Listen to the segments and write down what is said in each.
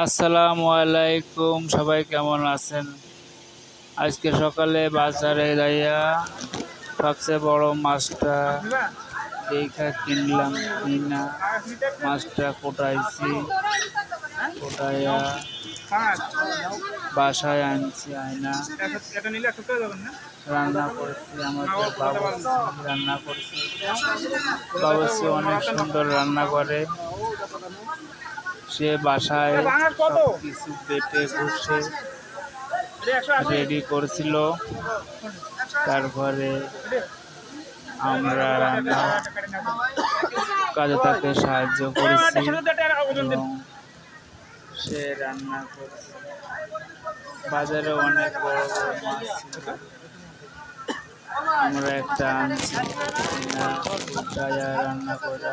আসসালামু আলাইকুম, সবাই কেমন আছেন? আজকে সকালে বাজারে যাইয়া সবচেয়ে বড় মাছটা দেখা কিনলাম, কিনা মাছটা কোটাইছি, কোটাইয়া বাসায় আনছি আয়না রান্না করেছি, আমাদের বাবুর্চি রান্না করেছি। বাবুর্চি অনেক সুন্দর রান্না করে। সে বাসায় কিছু বেটে বসে রেডি করছিল। তারপরে আমরা রান্না কাজে তাকে সাহায্য করেছি সে রান্না করেছে। বাজারে অনেক বড় বড় মাছ ছিল। আমরা একটা আনছি। রান্না করা।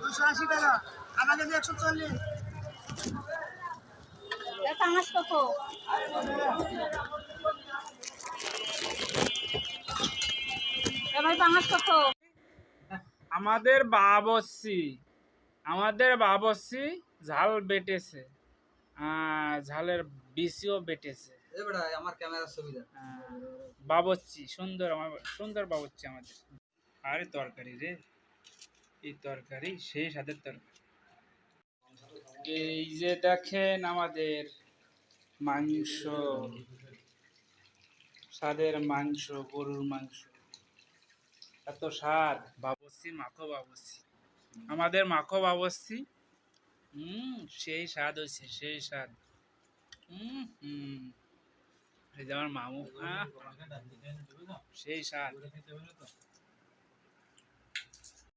দুশো আশি টাকা আধা কেজি একশো চল্লিশ পাঙাশ কত এবার পাঙাশ কত আমাদের বাবসি আমাদের বাবসি ঝাল বেটেছে আহ, ঝালের বিচিও বেটেছে। আমার ক্যামেরার সুবিধা বাবচ্চি সুন্দর আমার সুন্দর বাবচ্চি আমাদের। আরে তরকারি রে। এই তরকারি সেই স্বাদের তরকারি। এই যে দেখেন আমাদের মাংস। স্বাদের মাংস গরুর মাংস। এত স্বাদ। বাবসি মাখো বাবসি। আমাদের মাখো বাবসি হুম সেই স্বাদ হয়েছে সেই স্বাদ। হুম হুম। আমার মামু আহ, সেই স্বাদ।